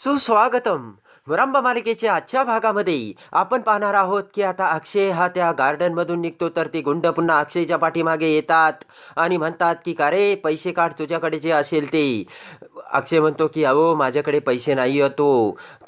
सुस्वागतम. मुरांबा मालिकेच्या आजच्या भागामध्ये आपण पाहणार आहोत की आता अक्षय हा त्या गार्डनमधून निघतो तर ती गुंड पुन्हा अक्षयच्या पाठीमागे येतात आणि म्हणतात की का रे पैसे काढ तुझ्याकडे जे असेल ते. अक्षय म्हणतो की अहो माझ्याकडे पैसे नाही होतो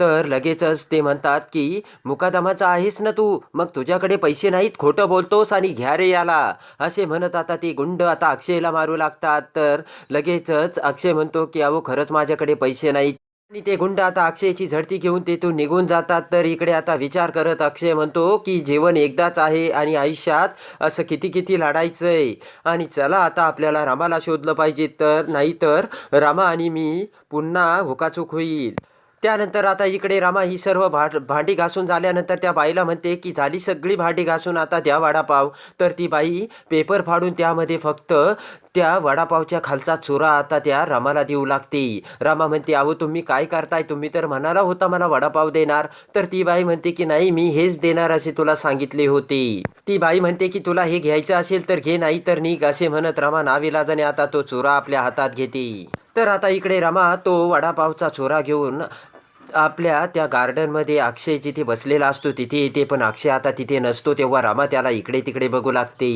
तर लगेचच ते म्हणतात की मुकादमाचा आहेस ना तू? मग तुझ्याकडे पैसे नाहीत खोटं बोलतोस आणि घ्या रे याला. असे म्हणत आता ती गुंड आता अक्षयला मारू लागतात. तर लगेचच अक्षय म्हणतो की अहो खरंच माझ्याकडे पैसे नाहीत. आणि ते गुंड आता अक्षयची झडती घेऊन तेथून निघून जातात. तर इकडे आता विचार करत अक्षय म्हणतो की जीवन एकदाच आहे आणि आयुष्यात असं किती किती लढायचंय आणि चला आता आपल्याला रामाला शोधलं पाहिजे तर नाहीतर रामा आणि मी पुन्हा हुकाचूक होईल. त्यानंतर आता इकडे रामा ही सर्व भा भांडी घासून झाल्यानंतर त्या बाईला म्हणते की झाली सगळी भांडी घासून आता द्या वडापाव. तर ती बाई पेपर फाडून त्यामध्ये फक्त त्या वडापावच्या खालचा चुरा आता त्या रामाला देऊ लागते. रामा म्हणते अहो तुम्ही काय करताय? तुम्ही तर म्हणाला होता मला वडापाव देणार. तर ती बाई म्हणते की नाही मी हेच देणार असे तुला सांगितले होते. ती बाई म्हणते की तुला हे घ्यायचं असेल तर घे नाही तर निघ असे म्हणत रामा नाविलाजाने आता तो चुरा आपल्या हातात घेते. तर आता इकडे रामा तो वडापावचा चोरा घेऊन आपल्या त्या गार्डनमध्ये अक्षय जिथे बसलेला असतो तिथे येते पण अक्षय आता तिथे नसतो तेव्हा रामा त्याला इकडे तिकडे बघू लागते.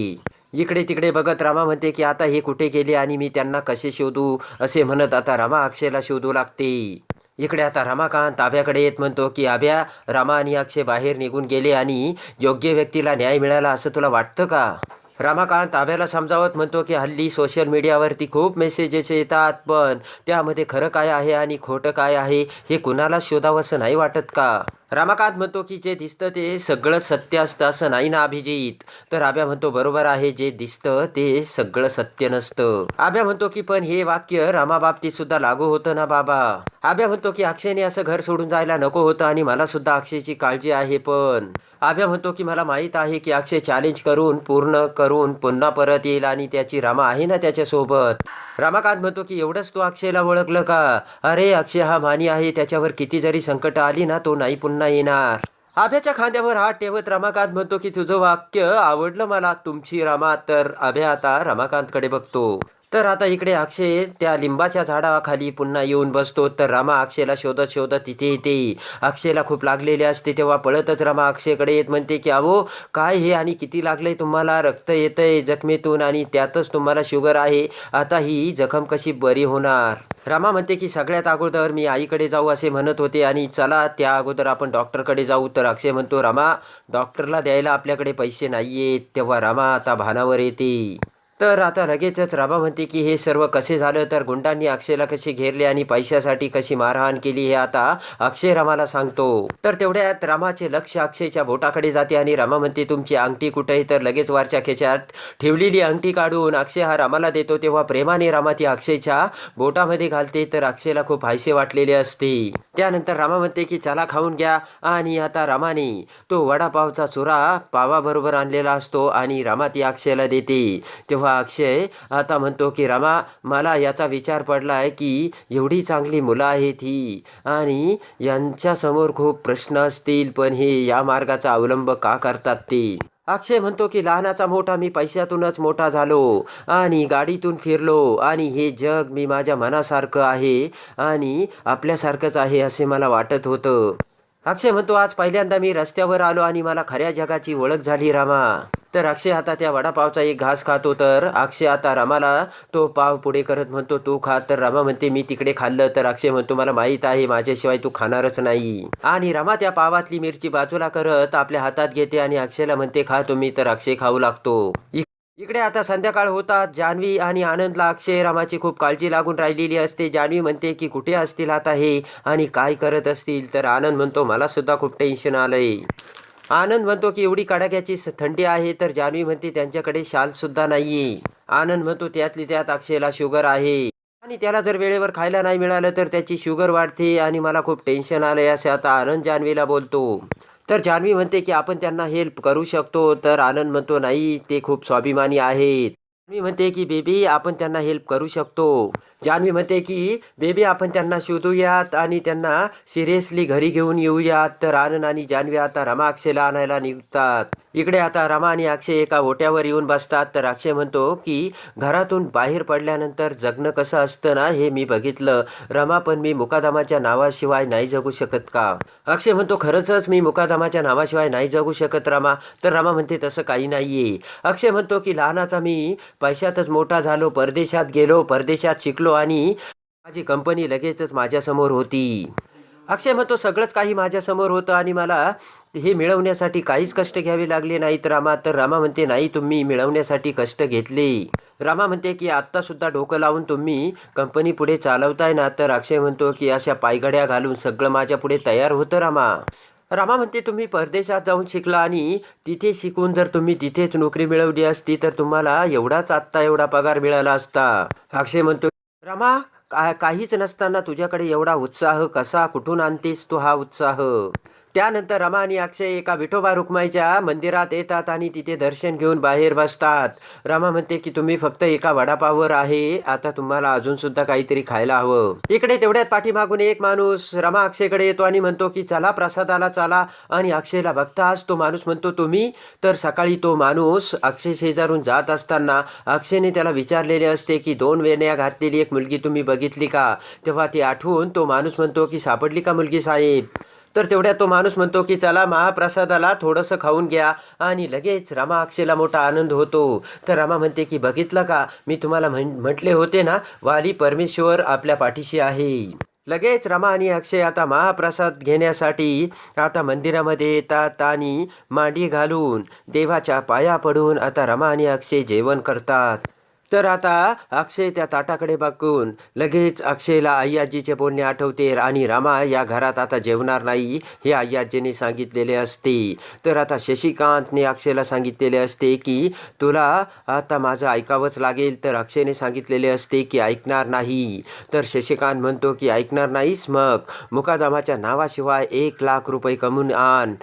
इकडे तिकडे बघत रामा म्हणते की आता हे कुठे गेले आणि मी त्यांना कसे शोधू? असे म्हणत आता रामा अक्षयला शोधू लागते. इकडे आता रमाकांत ताब्याकडे येत म्हणतो की आभ्या रामा आणि अक्षय बाहेर निघून गेले आणि योग्य व्यक्तीला न्याय मिळाला असं तुला वाटतं का? रामाकांत आभ्याला समजावत म्हणतो की हल्ली सोशल मीडियावरती खूप मेसेजेस येतात पण त्यामध्ये खरं काय आहे आणि खोटं काय आहे हे कुणाला शोधावंसं नाही वाटत का? रामाकांत म्हणतो की जे दिसतं ते सगळं सत्य असतं असं नाही ना अभिजित. तर आभ्या म्हणतो बरोबर आहे जे दिसतं ते सगळं सत्य नसतं. आभ्या म्हणतो की पण हे वाक्य रामाबाबतीत सुद्धा लागू होतं ना बाबा. आभ्या म्हणतो की अक्षयने असं घर सोडून जायला नको होतं आणि मला सुद्धा अक्षयची काळजी आहे पण. आभ्या म्हणतो की मला माहीत आहे की अक्षय चॅलेंज करून पूर्ण करून पुन्हा परत येईल आणि त्याची रामा आहे ना त्याच्यासोबत. रामाकांत म्हणतो की एवढंच तू अक्षयला ओळखलं का? अरे अक्षय हा मानी आहे त्याच्यावर किती जरी संकट आली ना तो नाही पुन्हा येणार आभ्याच्या खांद्यावर हात ठेवत रमाकांत म्हणतो की तुझं वाक्य आवडलं मला. तुमची रामा तर अभ्या आता रमाकांतकडे बघतो. तर आता इकडे अक्षय त्या लिंबाच्या झाडाखाली पुन्हा येऊन बसतो. तर रामा अक्षयला शोधत शोधत तिथे येते. अक्षयला खूप लागलेले असते. तेव्हा पळतच रामा अक्षयकडे येत म्हणते की अहो काय हे आणि किती लागलंय तुम्हाला? रक्त येतंय जखमेतून आणि त्यातच तुम्हाला शुगर आहे. आता ही जखम कशी बरी होणार? रामा म्हणते की सगळ्यात अगोदर मी आईकडे जाऊ असे म्हणत होते आणि चला त्या अगोदर आपण डॉक्टरकडे जाऊ. तर अक्षय म्हणतो रामा डॉक्टरला द्यायला आपल्याकडे पैसे नाही आहेत तेव्हा रामा आता भानावर येते. तर आता लगेचच रामा म्हणते की हे सर्व कसे झालं? तर गुंडांनी अक्षयला कसे घेरले आणि पैशासाठी कशी मारहाण केली हे आता अक्षय रामाला सांगतो. तर तेवढ्यात रामाचे लक्ष अक्षयच्या बोटाकडे जाते आणि रामा म्हणते तुमची अंगठी कुठे आहे तर लगेच वरच्या खेच्यात ठेवलेली अंगठी काढून अक्षय हा रामाला देतो. तेव्हा प्रेमाने रामा ती अक्षयच्या बोटामध्ये घालते. तर अक्षयला खूप हायसे वाटलेले असते. त्यानंतर रामा म्हणते की चला खाऊन घ्या. आणि आता रामाने तो वडापावचा चुरा पावाबरोबर आणलेला असतो आणि रामा ती अक्षयला देते. तेव्हा अक्षय आता म्हणतो की रामा मला याचा विचार पडला आहे की एवढी चांगली मुलं आहेत ही आणि यांच्यासमोर खूप प्रश्न असतील पण हे या मार्गाचा अवलंब का करतात ते? अक्षय म्हणतो की लहानाचा मोठा मी पैशातूनच मोठा झालो आणि गाडीतून फिरलो आणि हे जग मी माझ्या मनासारखं आहे आणि आपल्यासारखंच आहे असे मला वाटत होतं. अक्षय म्हणतो आज पहिल्यांदा मी रस्त्यावर आलो आणि मला खऱ्या जगाची ओळख झाली रामा. तर अक्षय आता त्या वडापावचा एक घास खातो तर अक्षय आता रामाला तो पाव पुढे करत म्हणतो तू खा. तर रामा म्हणते मी तिकडे खाल्लं. तर अक्षय म्हणतो मला माहीत आहे माझ्याशिवाय तू खाणारच नाही. आणि रामा त्या पावातली मिरची बाजूला करत आपल्या हातात घेते आणि अक्षयला म्हणते खा तुम्ही तर अक्षय खाऊ लागतो. इकडे आता संध्याकाळ होतात. जान्हवी आणि आनंदला अक्षय रामाची खूप काळजी लागून राहिलेली असते. जान्हवी म्हणते की कुठे असतील? आता हे आणि काय करत असतील? तर आनंद म्हणतो मला सुद्धा खूप टेन्शन आलंय. आनंद म्हणतो की एवढी कडाक्याची थंडी आहे तर जान्हवी म्हणते त्यांच्याकडे शाल सुद्धा नाहीये. आनंद म्हणतो त्यातली त्यात अक्षयला शुगर आहे. आणि त्याला जर वेळेवर खायला नाही मिळालं तर त्याची शुगर वाढते आणि मला खूप टेन्शन आलंय असे आता आनंद जान्हवीला बोलतो. तर जान्हवी म्हणते की आपण त्यांना हेल्प करू शकतो. तर आनंद म्हणतो नाही ते खूप स्वाभिमानी आहेत. मी म्हणते की बेबी आपण त्यांना हेल्प करू शकतो. जान्हवी म्हणते की बेबी आपण त्यांना शोधूयात आणि त्यांना सिरियसली घरी घेऊन येऊयात. तर आनंद आणि जान्हवी आता रमाक्षेला आणायला निघतात. इकडे आता रमा आणि अक्षय एका ओट्यावर येऊन बसतात. तर अक्षय म्हणतो की घरातून बाहेर पडल्यानंतर जगणं कसं असतं ना हे मी बघितलं. रमा पण मी मुकादमाच्या नावाशिवाय नाही जगू शकत का? अक्षय म्हणतो खरंच मी मुकादमाच्या नावाशिवाय नाही जगू शकत रमा. तर रमा म्हणते तसं काही नाहीये. अक्षय म्हणतो की लहानाचा मी पैशातच मोठा झालो परदेशात गेलो परदेशात शिकलो आणि माझी कंपनी लगेचच माझ्यासमोर होती. अक्षय म्हणतो सगळंच काही माझ्यासमोर होतं आणि मला हे मिळवण्यासाठी काहीच कष्ट घ्यावे लागले नाहीत रामा. तर रामा म्हणते नाही तुम्ही मिळवण्यासाठी कष्ट घेतले. रामा म्हणते की आत्तासुद्धा डोकं लावून तुम्ही कंपनी पुढे चालवताय ना? तर अक्षय म्हणतो की अशा पायगड्या घालून सगळं माझ्या पुढे तयार होतं रामा. रामा म्हणते तुम्ही परदेशात जाऊन शिकला आणि तिथे शिकून जर तुम्ही तिथेच नोकरी मिळवली असती तर तुम्हाला एवढाच आत्ता एवढा पगार मिळाला असता. अक्षय म्हणतो रामा का काहीच नसताना तुझ्याकडे एवढा उत्साह कसा? कुठून आणतेस तू हा उत्साह? त्यानंतर रमा आणि अक्षय एका विठोबा रुक्माईच्या मंदिरात येतात आणि तिथे दर्शन घेऊन बाहेर बसतात. रमा म्हणते की तुम्ही फक्त एका वडापावर आहे. आता तुम्हाला अजून सुद्धा काहीतरी खायला हवं. इकडे तेवढ्यात पाठीमागून एक माणूस रमा अक्षयकडे येतो आणि म्हणतो की चला प्रसादाला चला. आणि अक्षयला बघताच तो माणूस म्हणतो तुम्ही? तर सकाळी तो माणूस अक्षय शेजारून जात असताना अक्षयने त्याला विचारलेले असते की दोन वेण्या घातलेली एक मुलगी तुम्ही बघितली का? तेव्हा ती आठवून तो माणूस म्हणतो की सापडली का मुलगी साहेब? तर तेवढ्यात तो माणूस म्हणतो की चला महाप्रसादाला थोडंसं खाऊन घ्या. आणि लगेच रमा अक्षेला मोठा आनंद होतो. तर रमा म्हणते की बघितलं का? मी तुम्हाला म्हण म्हटले होते ना वाली परमेश्वर आपल्या पाठीशी आहे. लगेच रमा आणि अक्षय आता महाप्रसाद घेण्यासाठी आता मंदिरामध्ये येतात आणि मांडी घालून देवाच्या पाया पडून आता रमा आणि अक्षय जेवण करतात. तर आता अक्षय त्या ताटाकडे बघून लगेच अक्षयला आई आजीचे बोलणे आठवते आणि रामा या घरात आता जेवणार नाही हे आई आजीने सांगितलेले असते. तर आता शशिकांतने अक्षयला सांगितलेले असते की तुला आता माझं ऐकावंच लागेल. तर अक्षयने सांगितलेले असते की ऐकणार नाही. तर शशिकांत म्हणतो की ऐकणार नाहीस मग. मुकादमाच्या नावाशिवाय एक लाख रुपये कमवून आण.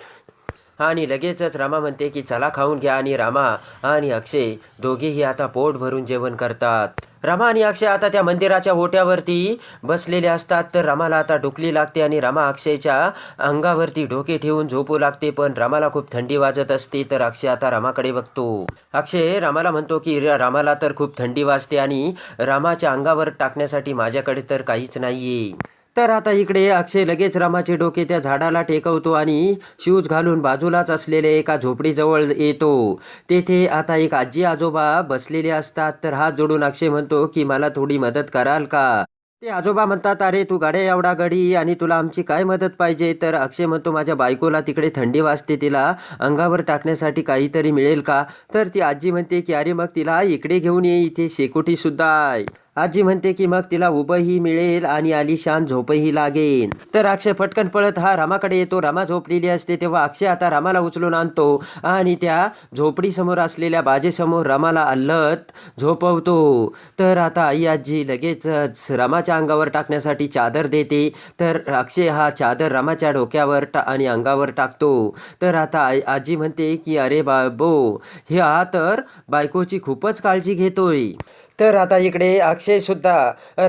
आणि लगेचच रामा म्हणते की चला खाऊन घ्या आणि रामा आणि अक्षय दोघेही आता पोट भरून जेवण करतात. रामा आणि अक्षय आता त्या मंदिराच्या ओट्यावरती बसलेले असतात तर रामाला आता डुकली लागते आणि रामा अक्षयच्या अंगावरती डोके ठेवून झोपू लागते पण रामाला खूप थंडी वाजत असते तर अक्षय आता रामाकडे बघतो. अक्षय रामाला म्हणतो की रामाला तर खूप थंडी वाजते आणि रामाच्या अंगावर टाकण्यासाठी माझ्याकडे तर काहीच नाहीये. तर आता इकडे अक्षय लगेच रामाचे डोके त्या झाडाला टेकवतो आणि शूज घालून बाजूलाच असलेल्या एका झोपडीजवळ येतो. तेथे आता एक आजी आजोबा बसलेले असतात तर हात जोडून अक्षय म्हणतो की मला थोडी मदत कराल का? ते आजोबा म्हणतात अरे तू गाड्या एवढा गडी आणि तुला आमची काय मदत पाहिजे? तर अक्षय म्हणतो माझ्या बायकोला तिकडे थंडी वाजते तिला अंगावर टाकण्यासाठी काहीतरी मिळेल का? तर ती आजी म्हणते की अरे मग तिला इकडे घेऊन ये इथे शेकोटी सुद्धा आहे. आजी म्हणते की मग तिला उभंही मिळेल आणि आलिशान झोपही लागेल. तर अक्षय फटकन पळत हा रामाकडे येतो. रामा झोपलेली असते तेव्हा अक्षय आता रामाला उचलून आणतो आणि त्या झोपडीसमोर असलेल्या बाजेसमोर रामाला अल्लत झोपवतो. तर आता आई आजी लगेचच रामाच्या अंगावर टाकण्यासाठी चादर देते. तर अक्षय हा चादर रामाच्या डोक्यावर टा आणि अंगावर टाकतो. तर आता आई आजी म्हणते की अरे बाबो ह्या तर बायकोची खूपच काळजी घेतोय. तर आता इकडे अक्षयसुद्धा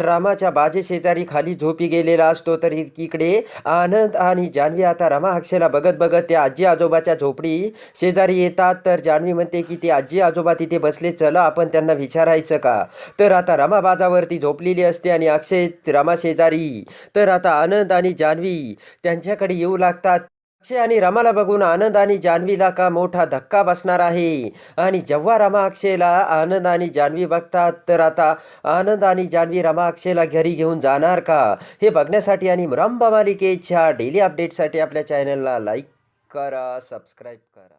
रामाच्या बाजे शेजारी खाली झोपी गेलेला असतो तर इकडे आनंद आणि जान्हवी आता रामा अक्षयला बघत बघत त्या आजी आजोबाच्या झोपडी शेजारी येतात. तर जान्हवी म्हणते की ते आजी आजोबा तिथे बसले चला आपण त्यांना विचारायचं का? तर आता रामा बाजावरती झोपलेली असते आणि अक्षय रामा शेजारी. तर आता आनंद आणि जान्हवी त्यांच्याकडे येऊ लागतात. अक्षय आणि रमाला बघून आनंद आणि जान्हवीला का मोठा धक्का बसणार आहे? आणि जेव्हा रमा अक्षयला आनंद आणि जान्हवी बघतात तर आता आनंद आणि जान्हवी रमा अक्षयला घरी घेऊन जाणार का? हे बघण्यासाठी आणि रंबा मालिकेच्या डेली अपडेटसाठी आपल्या चॅनलला लाईक करा सबस्क्राईब करा.